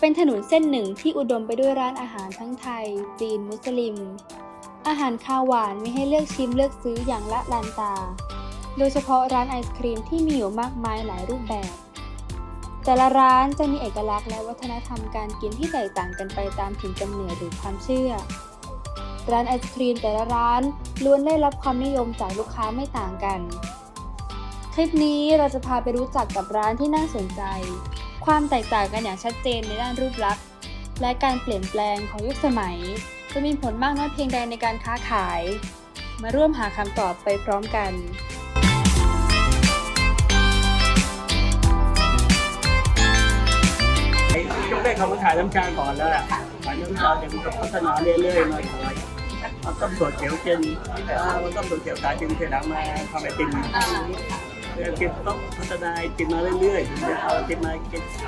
เป็นถนนเส้นหนึ่งที่อุดมไปด้วยร้านอาหารทั้งไทย จีน มุสลิม อาหารคาวหวานมีให้เลือกชิมเลือกซื้ออย่างละลานตา โดยเฉพาะร้านไอศครีมที่มีอยู่มากมายหลายรูปแบบ แต่ละร้านจะมีเอกลักษณ์และวัฒนธรรมการกินที่แตกต่างกันไปตามถิ่นกำเนิดหรือความเชื่อ ร้านไอศครีมแต่ละร้านล้วนได้รับความนิยมจากลูกค้าไม่ต่างกันคลิปนี้เราจะพาไปรู้จักกับร้านที่น่าสนใจ ความแตกต่างกันอย่างชัดเจนในด้านรูปลักษณ์ และการเปลี่ยนแปลงของยุคสมัย จะมีผลมากน้อยเพียงใดในการค้าขาย มาร่วมหาคำตอบไปพร้อมกันยกได้คำว่าขายน้ำชาก่อนแล้วล่ะขายน้ำชาเดี๋ยวมันก็พัฒนาเรื่อยๆมาขายมันต้มสดเขียวเจนอ่ามันต้มสดเขียวขายจิมเสร็จแล้วมาทำไอติม ไอติมต้องพัฒนาไอติมมาเรื่อยๆจะเอาไอติมมา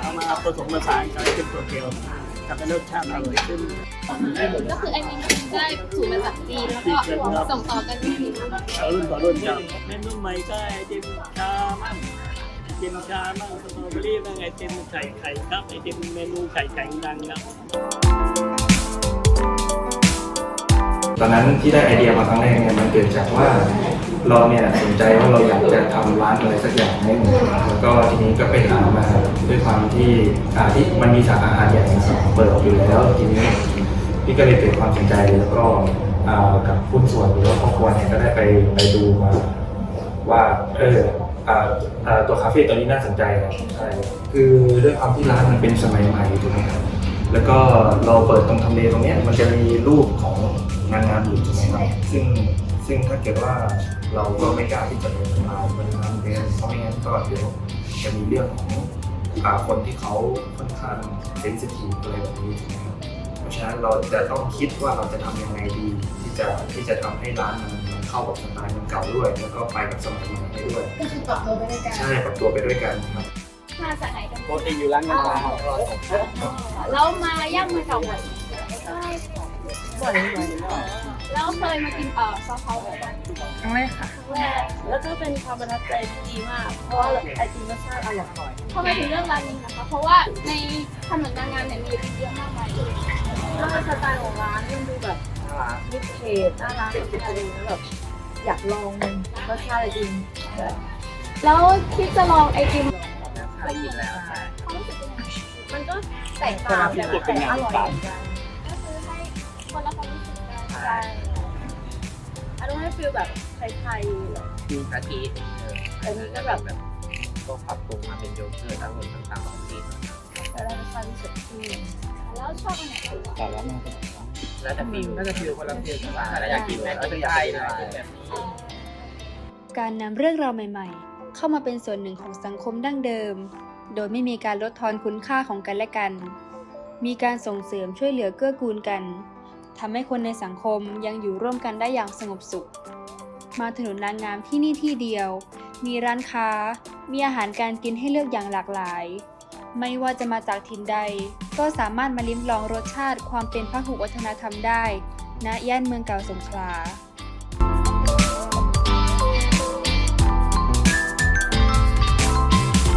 เอามาผสมผสานกับไอติมสดเขียวทำให้รสชาติอร่อยขึ้นก็คือไอติมได้สูตรมาจากจีนแล้วก็ส่งต่อกันที่จีนเอารุ่นต่อรุ่นครับเมนูใหม่ก็ไอติมชามั่งไอติมชามั่งสตรอเบอรี่มั่งไอติมไข่ไข่ครับไอติมเมนูไข่ไก่ดังครับตอนนั้นที่ได้ไอเดียมาครั้งแรกเนี่ยมันเกิดจากว่า เราเนี่ยสนใจว่าเราอยากจะทำร้านอะไรสักอย่างให้หมือนแล้วก็ทีนี้ก็ไปหามาด้วยความที่อ่าที่มันมีสาขาอาหารใหญ่เปิดอยู่แล้วทีนี้พี่ก็เลยเกิดความสนใจแล้วก็กับผู้ส่วนหรือว่าครอบครัวเนี่ยก็ได้ไปไปดูมาว่าเออตัวคาเฟ่ตัวนี้น่าสนใจครับใช่คือด้วยความที่ร้านมันเป็นสมัยใหม่ถูกไหมครับแล้วก็เราเปิดตรงทำเลตรงเนี้ยมันจะมีรูปของนางงามอยู่ถูกไหมครับซึ่ง ซึ่งถ้าเกิดว่าเราก็ไม่กล้าที่จะเดินมาบนทางเดินเพราะไม่งั้นก็เดี๋ยวจะมีเรื่องของอ่าคนที่เขาค่อนข้างเซนซิทีฟอะไรแบบนี้ถูกไหมครับเพราะฉะนั้นเราจะต้องคิดว่าเราจะทำยังไงดี ที่จะที่จะทำให้ร้านมันมันเข้ากับสไตล์มันเก่าด้วย แล้วก็ไปกับสมัยใหม่ได้ด้วยก็คือปรับตัวไปด้วยกันใช่ปรับตัวไปด้วยกันครับมาจากไหนกันปกติอยู่ร้านกาแฟแล้วมาย่างมาเก่าบ่อยบ่อย แล้วเคยมากินเอ่อซอสเขาบ่อยครั้งแรกค่ะแรกแล้วก็เป็นความประทับใจที่ดีมาก เพราะว่าไอติมรสชาติอร่อย ทำไมถึงเลือกร้านนี้นะคะ เพราะว่าในถนนนางงามเนี่ยมีเยอะมากมายเลยแล้วสไตล์ของร้านมันดูแบบมิดเทจน่ารักอะไรแล้วแบบอยากลองรสชาติไอติมแบบแล้วคิดจะลองไอติมเคยกินแล้วค่ะความรู้สึกเป็นยังไงมันก็แตกต่างแต่อร่อยเหมือนกันก็คือให้คนละความรู้สึกกัน ใช่อันนี้ให้ฟีลแบบไทยๆแบบมีกะทิอันนี้ก็แบบก็ปรับปรุงมาเป็นโยเกิร์ตทั้งหมดต่างๆของที่จะได้รสชาติที่สดชื่นแล้วชอบอันไหนมากกว่าแต่ละมันก็แล้วจะฟิลก็จะฟิลคนละฟิลกันบ้างแล้วอยากกินแบบก็จะอยากกินอะไรแบบนี้การนำเรื่องราวใหม่ ๆ เข้ามาเป็นส่วนหนึ่งของสังคมดั้งเดิม โดยไม่มีการลดทอนคุณค่าของกันและกัน มีการส่งเสริมช่วยเหลือเกื้อกูลกัน ทำให้คนในสังคมยังอยู่ร่วมกันได้อย่างสงบสุข มาถนนนางงามที่นี่ที่เดียว มีร้านค้า มีอาหารการกินให้เลือกอย่างหลากหลาย ไม่ว่าจะมาจากถิ่นใด ก็สามารถมาลิ้มลองรสชาติความเป็นพหุวัฒนธรรมได้ณย่านเมืองเก่าสงขลา